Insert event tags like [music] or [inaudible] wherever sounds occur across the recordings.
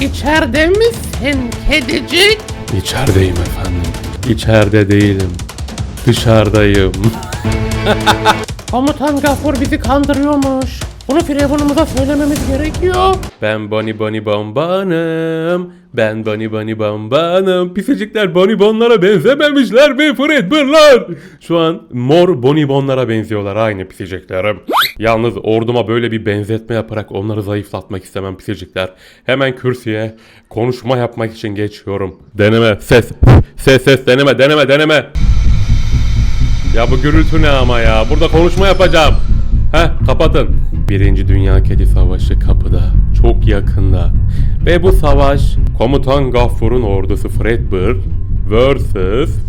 İçeride misin kedicik? İçerideyim efendim. İçeride değilim. Dışarıdayım. [laughs] Komutan Gafur bizi kandırıyormuş. Bunu Firavunumuza söylememiz gerekiyor. Ben Bonnie Bonnie Bonbanım. Ben Bonnie Bonnie Bonbanım. Pisicikler bonibonlara benzememişler mi Fredbear'lar? Şu an mor bonibonlara benziyorlar aynı pisiciklerim. Yalnız orduma böyle bir benzetme yaparak onları zayıflatmak istemem pisicikler. Hemen kürsüye konuşma yapmak için geçiyorum. Deneme ses. Ses ses deneme deneme deneme. Ya bu gürültü ne ama ya? Burada konuşma yapacağım. Heh kapatın. Birinci Dünya Kedi Savaşı kapıda. Çok yakında. Ve bu savaş Komutan Gaffur'un ordusu Fredbear vs.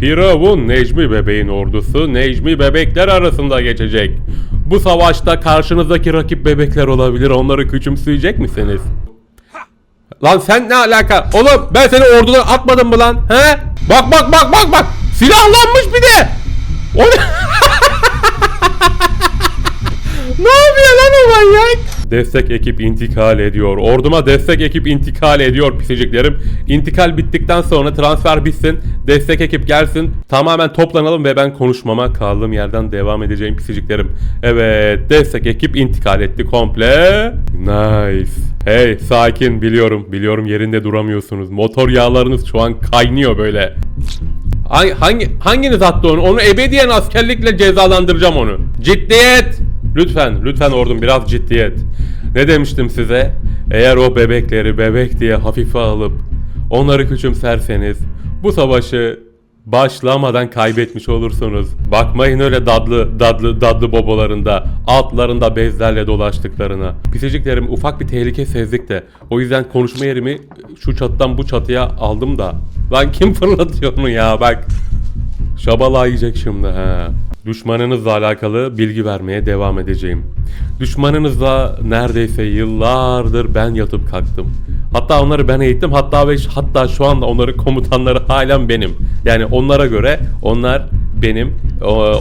Firavun Necmi Bebek'in ordusu Necmi Bebekler arasında geçecek. Bu savaşta karşınızdaki rakip bebekler olabilir. Onları küçümseyecek misiniz? Lan sen ne alaka? Oğlum ben seni ordudan atmadım mı lan? He? Bak bak bak bak bak. Silahlanmış bir de. O ne yapıyor lan o manyak? Destek ekip intikal ediyor. Orduma destek ekip intikal ediyor pisiciklerim. İntikal bittikten sonra transfer bitsin. Destek ekip gelsin. Tamamen toplanalım ve ben konuşmama kaldığım yerden devam edeceğim pisiciklerim. Evet destek ekip intikal etti komple. Nice. Hey sakin biliyorum. Biliyorum yerinde duramıyorsunuz. Motor yağlarınız şu an kaynıyor böyle. Hangi, hangi hanginiz attı onu? Onu ebediyen askerlikle cezalandıracağım onu. Ciddiyet. Lütfen, lütfen ordum biraz ciddiyet. Ne demiştim size? Eğer o bebekleri bebek diye hafife alıp onları küçümserseniz bu savaşı başlamadan kaybetmiş olursunuz. Bakmayın öyle dadlı dadlı dadlı bobolarında, altlarında bezlerle dolaştıklarına. Pisiciklerim ufak bir tehlike sezdik de. O yüzden konuşma yerimi şu çatıdan bu çatıya aldım da. Lan kim fırlatıyor onu ya bak. Şabala yiyecek şimdi he. Düşmanınızla alakalı bilgi vermeye devam edeceğim. Düşmanınızla neredeyse yıllardır ben yatıp kalktım. Hatta onları ben eğittim. Hatta ve hatta şu anda onların komutanları halen benim. Yani onlara göre onlar benim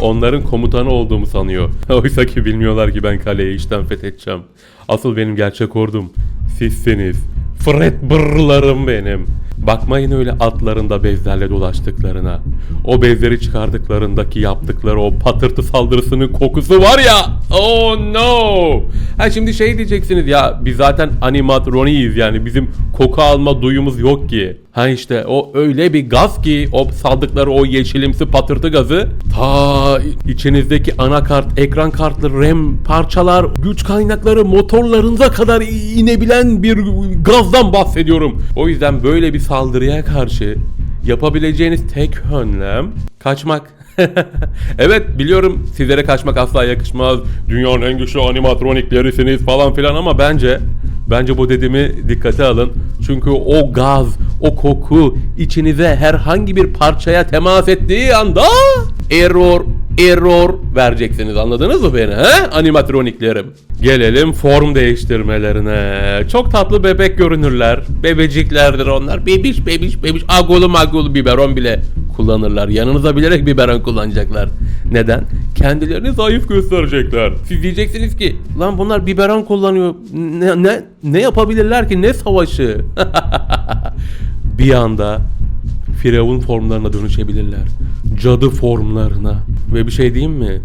onların komutanı olduğumu sanıyor. [laughs] Oysa ki bilmiyorlar ki ben kaleyi işten fethedeceğim. Asıl benim gerçek ordum sizsiniz. Fred brrlarım benim. Bakmayın öyle atlarında bezlerle dolaştıklarına. O bezleri çıkardıklarındaki yaptıkları o patırtı saldırısının kokusu var ya. Oh no. Ha şimdi şey diyeceksiniz ya biz zaten animatroniyiz yani bizim koku alma duyumuz yok ki. Ha işte o öyle bir gaz ki o saldıkları o yeşilimsi patırtı gazı ta içinizdeki anakart, ekran kartlı, RAM parçalar, güç kaynakları, motorlarınıza kadar inebilen bir gazdan bahsediyorum. O yüzden böyle bir saldırıya karşı yapabileceğiniz tek önlem kaçmak. [laughs] evet biliyorum sizlere kaçmak asla yakışmaz. Dünyanın en güçlü animatroniklerisiniz falan filan ama bence bence bu dediğimi dikkate alın. Çünkü o gaz, o koku içinize herhangi bir parçaya temas ettiği anda error error vereceksiniz. Anladınız mı beni he? Animatroniklerim. Gelelim form değiştirmelerine. Çok tatlı bebek görünürler. Bebeciklerdir onlar. Bebiş bebiş bebiş. Agolu magolu biberon bile kullanırlar. Yanınıza bilerek biberon kullanacaklar. Neden? Kendilerini zayıf gösterecekler. Siz diyeceksiniz ki lan bunlar biberon kullanıyor. Ne, ne, ne yapabilirler ki? Ne savaşı? [laughs] bir anda Firavun formlarına dönüşebilirler. Cadı formlarına. Ve bir şey diyeyim mi?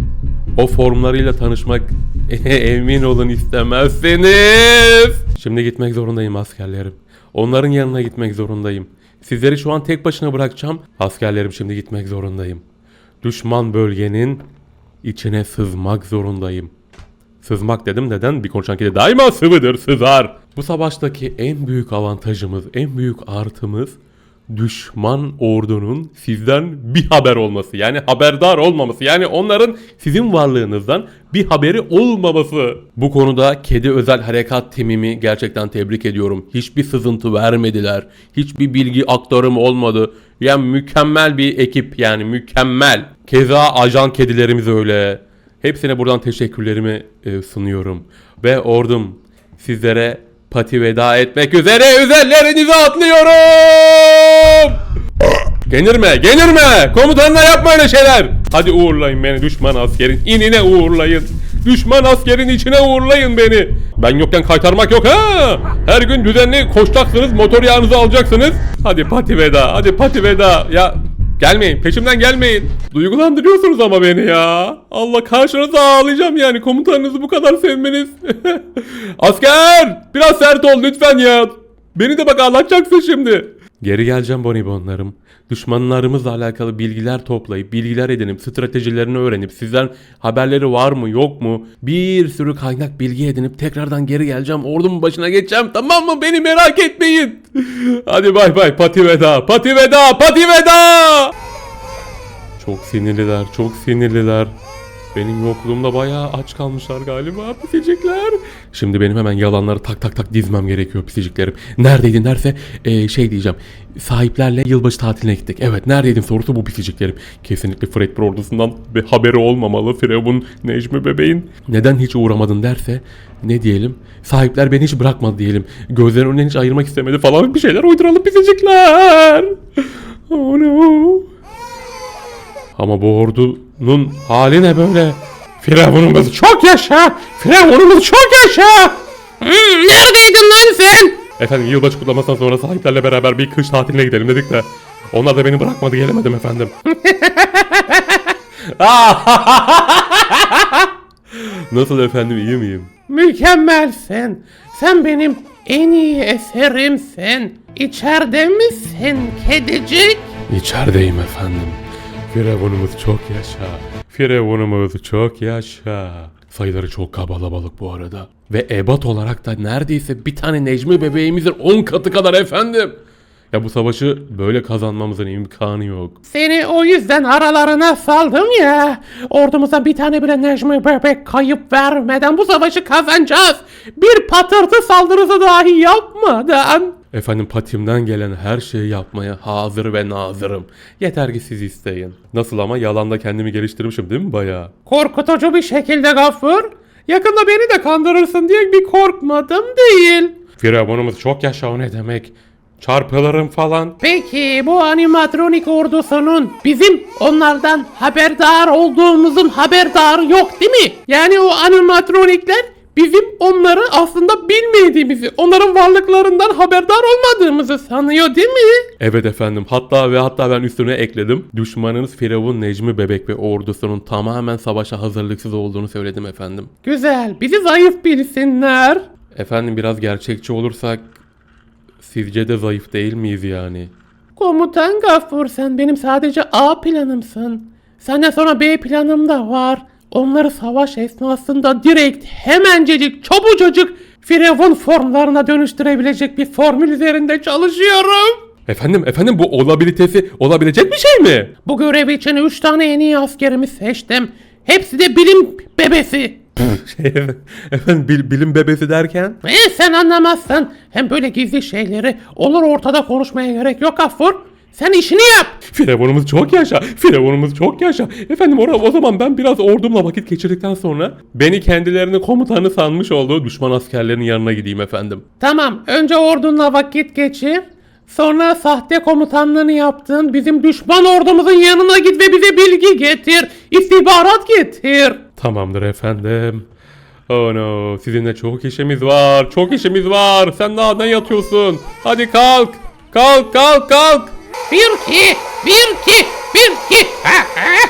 O formlarıyla tanışmak [laughs] emin olun istemezseniz. Şimdi gitmek zorundayım askerlerim. Onların yanına gitmek zorundayım. Sizleri şu an tek başına bırakacağım. Askerlerim şimdi gitmek zorundayım. Düşman bölgenin içine sızmak zorundayım. Sızmak dedim neden? Bir konuşan kedi daima sıvıdır, sızar. Bu savaştaki en büyük avantajımız, en büyük artımız düşman ordunun sizden bir haber olması. Yani haberdar olmaması. Yani onların sizin varlığınızdan bir haberi olmaması. Bu konuda kedi özel harekat timimi gerçekten tebrik ediyorum. Hiçbir sızıntı vermediler. Hiçbir bilgi aktarımı olmadı. Yani mükemmel bir ekip yani mükemmel. Keza ajan kedilerimiz öyle. Hepsine buradan teşekkürlerimi e, sunuyorum. Ve ordum sizlere pati veda etmek üzere üzerlerinize atlıyorum. Genirme, genirme. Komutanla yapma öyle şeyler. Hadi uğurlayın beni düşman askerin inine uğurlayın. Düşman askerin içine uğurlayın beni. Ben yokken kaytarmak yok ha. Her gün düzenli koşacaksınız, motor yağınızı alacaksınız. Hadi pati veda, hadi pati veda. Ya gelmeyin, peşimden gelmeyin. Duygulandırıyorsunuz ama beni ya. Allah karşınıza ağlayacağım yani komutanınızı bu kadar sevmeniz. [laughs] Asker! Biraz sert ol lütfen ya. Beni de bak ağlatacaksın şimdi. Geri geleceğim bonibonlarım. Düşmanlarımızla alakalı bilgiler toplayıp, bilgiler edinip, stratejilerini öğrenip, sizden haberleri var mı yok mu? Bir sürü kaynak bilgi edinip tekrardan geri geleceğim. Ordumun başına geçeceğim tamam mı? Beni merak etmeyin. Hadi bay bay. Pati veda. Pati veda. Pati veda. Çok sinirliler. Çok sinirliler. Benim yokluğumda bayağı aç kalmışlar galiba pisicikler. Şimdi benim hemen yalanları tak tak tak dizmem gerekiyor pisiciklerim. Neredeydin derse eee, şey diyeceğim. Sahiplerle yılbaşı tatiline gittik. Evet neredeydin sorusu bu pisiciklerim. Kesinlikle Fred bir ordusundan bir haberi olmamalı. Firavun Necmi bebeğin. Neden hiç uğramadın derse ne diyelim? Sahipler beni hiç bırakmadı diyelim. Gözlerinin önünden hiç ayırmak istemedi falan bir şeyler uyduralım pisicikler. [laughs] Oh no. Ama bu ordunun hali ne böyle? Firavunumuz çok yaşa! Firavunumuz çok yaşa! Hmm, neredeydin lan sen? Efendim yılbaşı kutlamasından sonra sahiplerle beraber bir kış tatiline gidelim dedik de. Onlar da beni bırakmadı gelemedim efendim. [laughs] [laughs] Nasıl efendim iyi miyim? Mükemmelsin. Sen benim en iyi eserimsin. İçeride misin kedicik? İçerideyim efendim. Firavunumuz çok yaşa. Firavunumuz çok yaşa. Sayıları çok kabalabalık bu arada. Ve ebat olarak da neredeyse bir tane Necmi bebeğimizin 10 katı kadar efendim. Ya bu savaşı böyle kazanmamızın imkanı yok. Seni o yüzden aralarına saldım ya. Ordumuza bir tane bile Necmi bebek kayıp vermeden bu savaşı kazanacağız. Bir patırtı saldırısı dahi yapmadan. Efendim patimden gelen her şeyi yapmaya hazır ve nazırım. Yeter ki siz isteyin. Nasıl ama yalanda kendimi geliştirmişim değil mi bayağı? Korkutucu bir şekilde Gaffur. Yakında beni de kandırırsın diye bir korkmadım değil. Firavunumuz çok yaşa o ne demek? Çarpılırım falan. Peki bu animatronik ordusunun bizim onlardan haberdar olduğumuzun haberdarı yok değil mi? Yani o animatronikler bizim onları aslında bilmediğimizi, onların varlıklarından haberdar olmadığımızı sanıyor değil mi? Evet efendim hatta ve hatta ben üstüne ekledim. Düşmanınız Firavun Necmi Bebek ve ordusunun tamamen savaşa hazırlıksız olduğunu söyledim efendim. Güzel, bizi zayıf bilsinler. Efendim biraz gerçekçi olursak sizce de zayıf değil miyiz yani? Komutan Gaffur sen benim sadece A planımsın. Senden sonra B planım da var. Onları savaş esnasında direkt hemencecik çabucacık Firavun formlarına dönüştürebilecek bir formül üzerinde çalışıyorum. Efendim efendim bu olabilitesi olabilecek bir şey mi? Bu görev için 3 tane en iyi askerimi seçtim. Hepsi de bilim bebesi. Şey, efendim bil- bilim bebesi derken? E sen anlamazsın. Hem böyle gizli şeyleri olur ortada konuşmaya gerek yok Gaffur. Sen işini yap. Firavunumuz çok yaşa. Firavunumuz çok yaşa. Efendim ora o zaman ben biraz ordumla vakit geçirdikten sonra beni kendilerini komutanı sanmış olduğu düşman askerlerin yanına gideyim efendim. Tamam, önce ordunla vakit geçir. Sonra sahte komutanlığını yaptığın bizim düşman ordumuzun yanına git ve bize bilgi getir. İstihbarat getir. Tamamdır efendim. Oh no, sizinle çok işimiz var. Çok işimiz var. Sen daha ne yatıyorsun? Hadi kalk. Kalk kalk kalk. Bir ki, bir ki, bir ki. Ha, ha.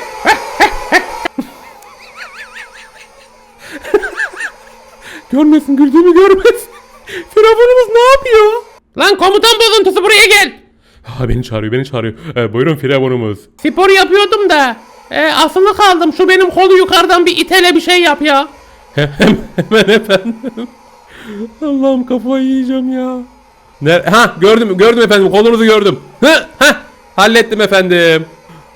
Görmesin güldüğümü görmesin. Firavunumuz ne yapıyor? Lan komutan bozuntusu buraya gel. Ha, beni çağırıyor beni çağırıyor. Ee, buyurun Firavunumuz. Spor yapıyordum da. E, asılı kaldım. Şu benim kolu yukarıdan bir itele bir şey yap ya. Hem, hemen efendim. Allah'ım kafayı yiyeceğim ya. Ner ha gördüm gördüm efendim kolunuzu gördüm. Hı, ha hallettim efendim.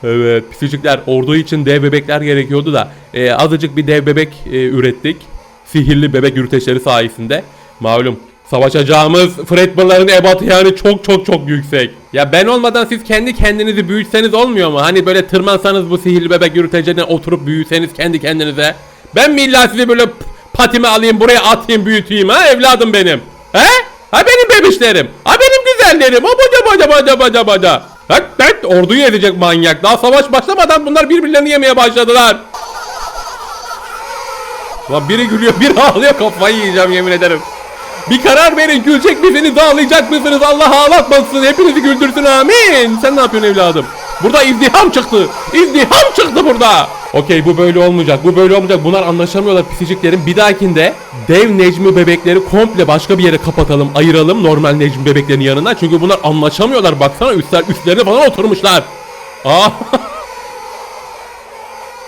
Evet pisicikler ordu için dev bebekler gerekiyordu da e, azıcık bir dev bebek e, ürettik. Sihirli bebek yürüteçleri sayesinde. Malum savaşacağımız Fredbear'ların ebatı yani çok çok çok yüksek. Ya ben olmadan siz kendi kendinizi büyütseniz olmuyor mu? Hani böyle tırmansanız bu sihirli bebek yürütecine oturup büyüseniz kendi kendinize. Ben mi illa sizi böyle patime alayım buraya atayım büyüteyim ha evladım benim? He? Ha benim bebişlerim. Ha benim güzellerim. O baca baca baca baca baca. Bak bak orduyu ezecek manyak. Daha savaş başlamadan bunlar birbirlerini yemeye başladılar. Lan biri gülüyor biri ağlıyor kafayı yiyeceğim yemin ederim. Bir karar verin gülecek misiniz ağlayacak mısınız Allah ağlatmasın hepinizi güldürsün amin. Sen ne yapıyorsun evladım? Burada izdiham çıktı. İzdiham çıktı burada. Okey bu böyle olmayacak. Bu böyle olmayacak. Bunlar anlaşamıyorlar pisiciklerin. Bir dahakinde dev Necmi bebekleri komple başka bir yere kapatalım, ayıralım normal Necmi bebeklerin yanına. Çünkü bunlar anlaşamıyorlar. Baksana üstler üstlerine falan oturmuşlar. Aa. [laughs]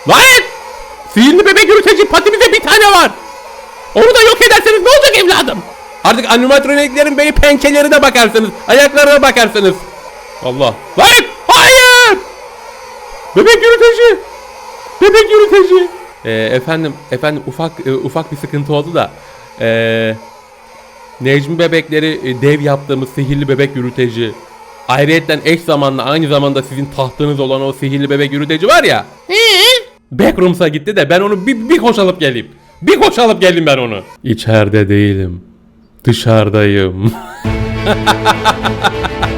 Lan! Sihirli bebek yürüteci patimizde bir tane var. Onu da yok ederseniz ne olacak evladım? Artık animatroniklerin böyle pençelerine bakarsınız. Ayaklarına bakarsınız. Allah. Lan! Hayır! Bebek yürüteci. Bebek yürüteci. Ee, efendim, efendim ufak e, ufak bir sıkıntı oldu da. Ee, Necmi bebekleri e, dev yaptığımız sihirli bebek yürüteci. Ayrıyetten eş zamanlı aynı zamanda sizin tahtınız olan o sihirli bebek yürüteci var ya. Ee? Backrooms'a gitti de ben onu bir, bir koş alıp geleyim. Bir koş alıp geleyim ben onu. İçeride değilim. Dışarıdayım. [laughs]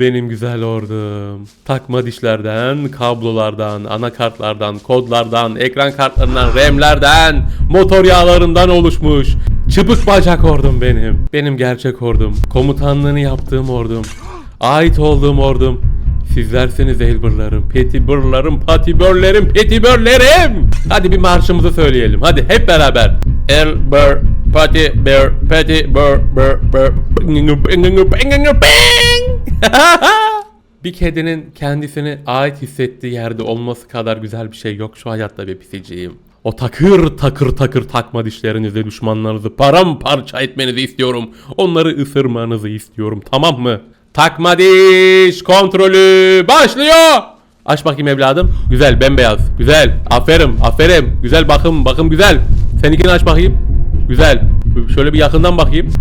Benim güzel ordum. Takma dişlerden, kablolardan, anakartlardan, kodlardan, ekran kartlarından, RAM'lerden, motor yağlarından oluşmuş. Çıpık bacak ordum benim. Benim gerçek ordum. Komutanlığını yaptığım ordum. Ait olduğum ordum. Sizlerseniz elbırlarım, petibörlerim, patibörlerim, petibörlerim. Hadi bir marşımızı söyleyelim. Hadi hep beraber. Elbır, patibör, petibör, bör, bör, [laughs] bir kedinin kendisini ait hissettiği yerde olması kadar güzel bir şey yok şu hayatta be pisiciğim. O takır takır takır takma dişlerinizle düşmanlarınızı paramparça etmenizi istiyorum. Onları ısırmanızı istiyorum tamam mı? Takma diş kontrolü başlıyor. Aç bakayım evladım. Güzel bembeyaz. Güzel. Aferin aferin. Güzel bakım bakım güzel. Seninkini aç bakayım. Güzel. Şöyle bir yakından bakayım.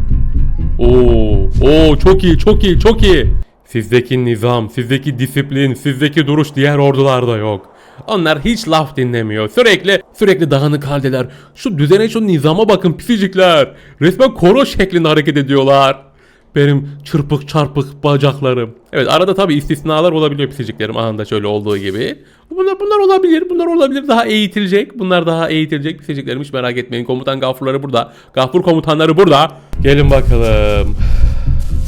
Oo, oo çok iyi, çok iyi, çok iyi. Sizdeki nizam, sizdeki disiplin, sizdeki duruş diğer ordularda yok. Onlar hiç laf dinlemiyor. Sürekli sürekli dağınık haldeler. Şu düzene şu nizama bakın pisicikler. Resmen koro şeklinde hareket ediyorlar. Benim çırpık çarpık bacaklarım. Evet arada tabii istisnalar olabiliyor pisiciklerim anında şöyle olduğu gibi. Bunlar bunlar olabilir. Bunlar olabilir. Daha eğitilecek. Bunlar daha eğitilecek pisiciklerim hiç merak etmeyin. Komutan gafurları burada. Gafur komutanları burada. Gelin bakalım.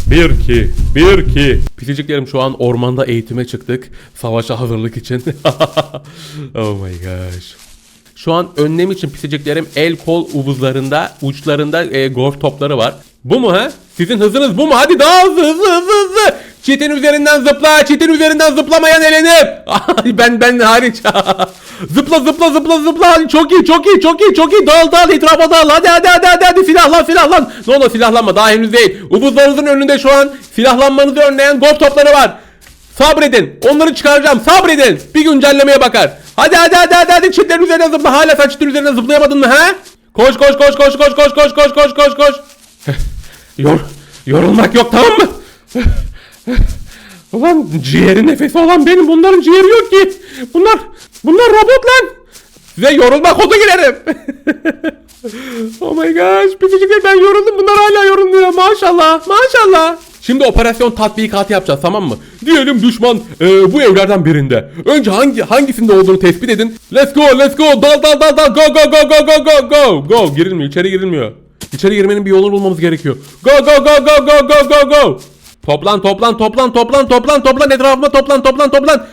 Bir ki, bir ki. Pisiciklerim şu an ormanda eğitime çıktık. Savaşa hazırlık için. [laughs] oh my gosh. Şu an önlem için pisiciklerim el kol uvuzlarında, uçlarında e, golf topları var. Bu mu ha? Sizin hızınız bu mu? Hadi daha hızlı hızlı hızlı hızlı. Çitin üzerinden zıpla. Çitin üzerinden zıplamayan elenir. Ben ben hariç. [laughs] zıpla zıpla zıpla zıpla. Çok iyi çok iyi çok iyi çok iyi. Dağıl dağıl etrafa dağıl. Hadi hadi hadi hadi, hadi. silahlan silahlan. Ne olur silahlanma daha henüz değil. Uvuzlarınızın önünde şu an silahlanmanızı önleyen golf topları var. Sabredin. Onları çıkaracağım. Sabredin. Bir güncellemeye bakar. Hadi hadi hadi hadi hadi çitlerin üzerine zıpla. Hala sen çitlerin üzerine zıplayamadın mı ha? Koş koş koş koş koş koş koş koş koş koş koş. [laughs] Yor, yorulmak yok tamam mı? [laughs] [laughs] Ulan ciğeri nefesi olan benim bunların ciğeri yok ki. Bunlar bunlar robot lan. Size yorulma kodu girerim. [laughs] oh my gosh. Pisicikler ben yoruldum. Bunlar hala yorulmuyor. Maşallah. Maşallah. Şimdi operasyon tatbikatı yapacağız tamam mı? Diyelim düşman e, bu evlerden birinde. Önce hangi hangisinde olduğunu tespit edin. Let's go let's go. Dal dal dal dal. Go go go go go go go. Go. Girilmiyor. içeri girilmiyor. İçeri girmenin bir yolunu bulmamız gerekiyor. Go go go go go go go go. Toplan toplan toplan toplan toplan toplan etrafıma toplan toplan toplan.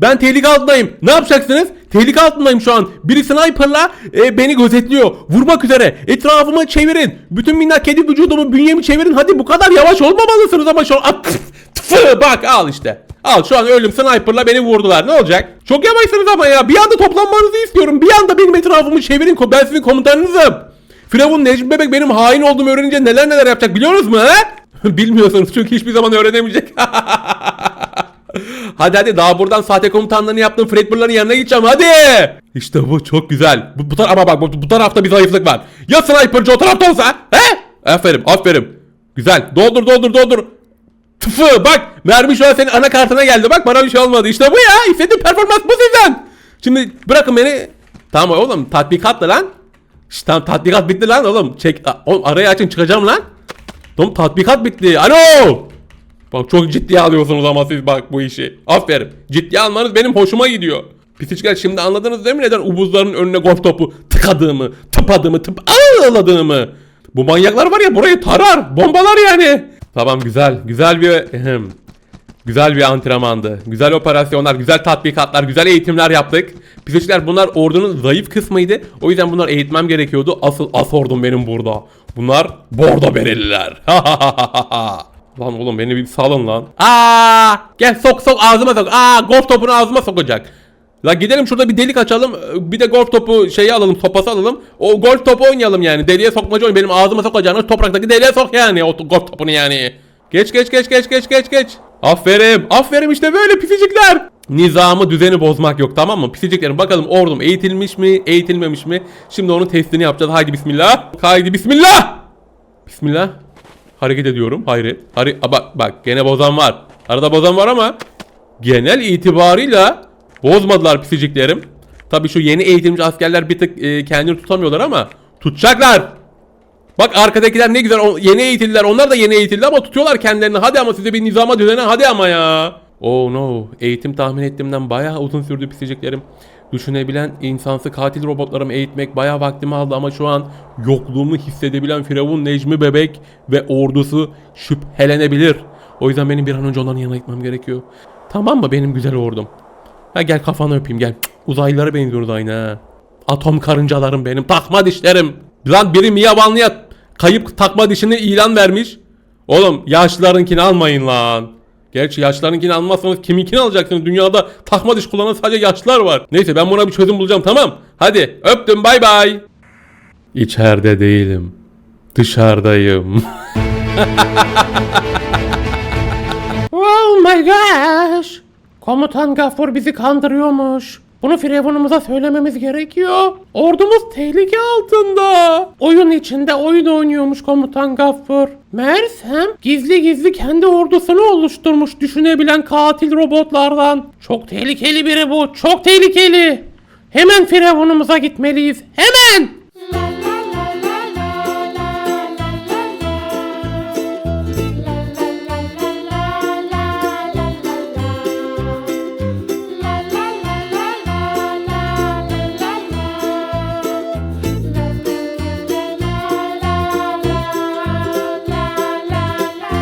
Ben tehlike altındayım. Ne yapacaksınız? Tehlike altındayım şu an. Biri sniperla e, beni gözetliyor. Vurmak üzere. Etrafımı çevirin. Bütün minnak kedi vücudumu bünyemi çevirin. Hadi bu kadar yavaş olmamalısınız ama şu an. Ah, tıf, tıfı, bak al işte. Al şu an ölüm sniperla beni vurdular. Ne olacak? Çok yavaşsınız ama ya. Bir anda toplanmanızı istiyorum. Bir anda benim etrafımı çevirin. Ben sizin komutanınızım. Firavun Necmi Bebek benim hain olduğumu öğrenince neler neler yapacak biliyorsunuz mu? [laughs] Bilmiyorsunuz çünkü hiçbir zaman öğrenemeyecek. [laughs] hadi hadi daha buradan sahte komutanlığını yaptığım Fredbur'ların yanına gideceğim hadi. İşte bu çok güzel. Bu, bu tar ama bak bu, bu tarafta bir zayıflık var. Ya sniperci o tarafta olsa? He? Aferin aferin. Güzel doldur doldur doldur. Tıfı bak mermi şu an senin anakartına geldi bak bana bir şey olmadı. İşte bu ya istediğim performans bu sizden. Şimdi bırakın beni. Tamam oğlum tatbikatla lan. Şşt, tamam tatbikat bitti lan oğlum. Çek oğlum arayı açın çıkacağım lan. Oğlum tatbikat bitti. Alo. Bak çok ciddiye alıyorsunuz ama siz bak bu işi. Aferin. Ciddiye almanız benim hoşuma gidiyor. Pisicikler şimdi anladınız değil mi neden ubuzların önüne golf topu tıkadığımı, tıpadığımı, tıp ağladığımı. Bu manyaklar var ya burayı tarar, bombalar yani. Tamam güzel, güzel bir güzel bir antrenmandı. Güzel operasyonlar, güzel tatbikatlar, güzel eğitimler yaptık. Pisicikler bunlar ordunun zayıf kısmıydı. O yüzden bunlar eğitmem gerekiyordu. Asıl as ordum benim burada. Bunlar bordo bereliler. [laughs] Lan oğlum beni bir salın lan. Aa! Gel sok sok ağzıma sok. Aa golf topunu ağzıma sokacak. La gidelim şurada bir delik açalım. Bir de golf topu şeyi alalım, sopası alalım. O golf topu oynayalım yani. Deliğe sokmaca oyun. Benim ağzıma sokacağını topraktaki deliğe sok yani. O golf topunu yani. Geç geç geç geç geç geç geç. Aferin. Aferin işte böyle pisicikler. Nizamı düzeni bozmak yok tamam mı? Pisiciklerin bakalım ordum eğitilmiş mi, eğitilmemiş mi? Şimdi onun testini yapacağız. Haydi bismillah. Haydi bismillah. Bismillah. Hareket ediyorum. Hayret. Hari bak bak gene bozan var. Arada bozan var ama genel itibarıyla bozmadılar pisiciklerim. Tabii şu yeni eğitilmiş askerler bir tık e, kendini tutamıyorlar ama tutacaklar. Bak arkadakiler ne güzel yeni eğitildiler. Onlar da yeni eğitildi ama tutuyorlar kendilerini. Hadi ama size bir nizama düzene hadi ama ya. Oh no. Eğitim tahmin ettiğimden bayağı uzun sürdü pisiciklerim. Düşünebilen insansı katil robotlarımı eğitmek bayağı vaktimi aldı ama şu an yokluğumu hissedebilen Firavun Necmi Bebek ve ordusu şüphelenebilir. O yüzden benim bir an önce onların yanına gitmem gerekiyor. Tamam mı benim güzel ordum? Ha gel kafanı öpeyim gel. Cık, Uzaylılara benziyoruz aynı ha. Atom karıncalarım benim. Takma dişlerim. Lan biri Mia Vanlı'ya kayıp takma dişini ilan vermiş. Oğlum yaşlılarınkini almayın lan. Gerçi yaşlılarınkini almazsanız kiminkini alacaksınız? Dünyada takma diş kullanan sadece yaşlılar var. Neyse ben buna bir çözüm bulacağım tamam. Hadi öptüm bay bay. İçeride değilim. Dışarıdayım. [laughs] Oh my gosh. Komutan Gaffur bizi kandırıyormuş. Bunu Firavunumuza söylememiz gerekiyor. Ordumuz tehlike altında. Oyun içinde oyun oynuyormuş komutan Gaffur. Meğersem gizli gizli kendi ordusunu oluşturmuş düşünebilen katil robotlardan. Çok tehlikeli biri bu. Çok tehlikeli. Hemen Firavunumuza gitmeliyiz. Hemen.